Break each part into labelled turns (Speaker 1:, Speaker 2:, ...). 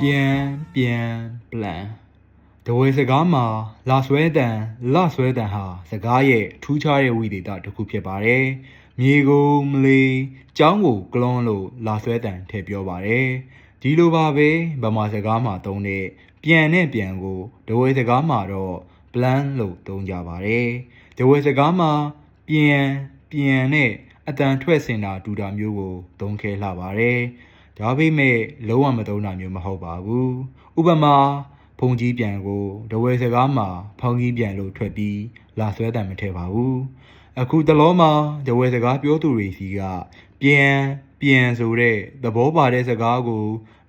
Speaker 1: ပြန်ပြန်ပလန်တဝဲစကားမှာလာဆွဲတန်လဆွဲတန်ဟာစကားရဲ့ထူးခြားတဲ့ဝိသေသတစ်ခုဖြစ်ပါတယ်မြေကိုမလီကျောင်းကိုကလွန်းလို့လာဆွဲတန်ထည့်ပြောပါတယ်ဒီလိုပါပဲဗမာစကားမှာသုံးတဲ့ပြန်နဲ့ပြန်ကိုတဝဲစကားမှာတော့ plan လို့သုံးကြပါတယ်တဝဲစကားမှာပြန်ပြန်နဲ့အတန်ထွက်စင်တာတူတာမျိုးကိုသုံးခဲလှပါတယ် ဒါပေမဲ့လုံးဝမသုံးတာမျိုးမဟုတ်ပါဘူးဥပမာဖုန်ကြီးပြန်ကိုတဝဲစကားမှာဖောင်းကြီးပြန်လို့ထွက်ပြီးလာဆွဲတန်မထည့်ပါဘူးအခုတလောမှာတဝဲစကားပြောသူတွေစီကပြန်ပြန်ဆိုတဲ့သဘောပါတဲ့စကားကို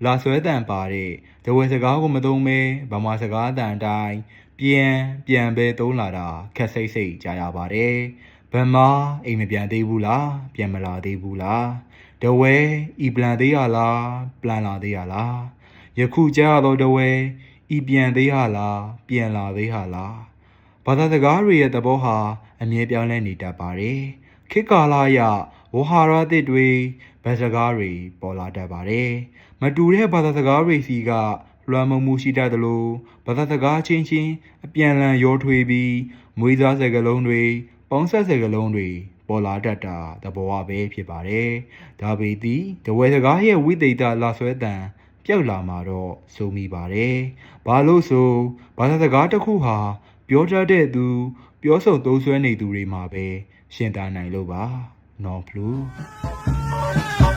Speaker 1: လာဆွဲတန်ပါတဲ့တဝဲစကားကိုမသုံးမဲဗမာစကားတန်အတိုင်းပြန်ပြန်ပဲသုံးလာတာခက်စိတ်စိတ်ကြာရပါတယ်။ ဗမာအိမ်မပြန်သေးဘူးလားပြန်မလာသေးဘူးလား။တဝဲဤပလန်သေးရလားပလန်လာသေးရလား။ယခုကြားရတော့တဝဲဤပြန်သေးရလားပြန်လာသေးရလား။ဘာသာစကားတွေရဲ့သဘောဟာအမြဲပြောင်းလဲနေတတ်ပါတယ်။ခေတ်ကာလအရဝဟာရသစ်တွေဗတ်စကားတွေပေါ်လာတတ်ပါတယ်။မတူတဲ့ဘာသာစကားတွေစီကလွမ်းမုံမှုရှိတတ်သလိုဘာသာစကားချင်းချင်းအပြန်အလှန်ရောထွေးပြီးမွေးစားစကားလုံးတွေ ပေါင်းဆက်စကားလုံးတွေပေါ်လာတတ်တာသဘောဝပဲဖြစ်ပါတယ်။ဒါပေသည်တဝဲစကားရဲ့ဝိသေသလာဆွဲတံပျောက်လာမှာတော့ဆိုမိပါတယ်။ဘာလို့ဆိုဘာသာစကားတစ်ခုဟာပြောတတ်တဲ့သူပြောဆိုသုံးဆွဲနေသူတွေမှာပဲရှင်းတာနိုင်လို့ပါ။ non plus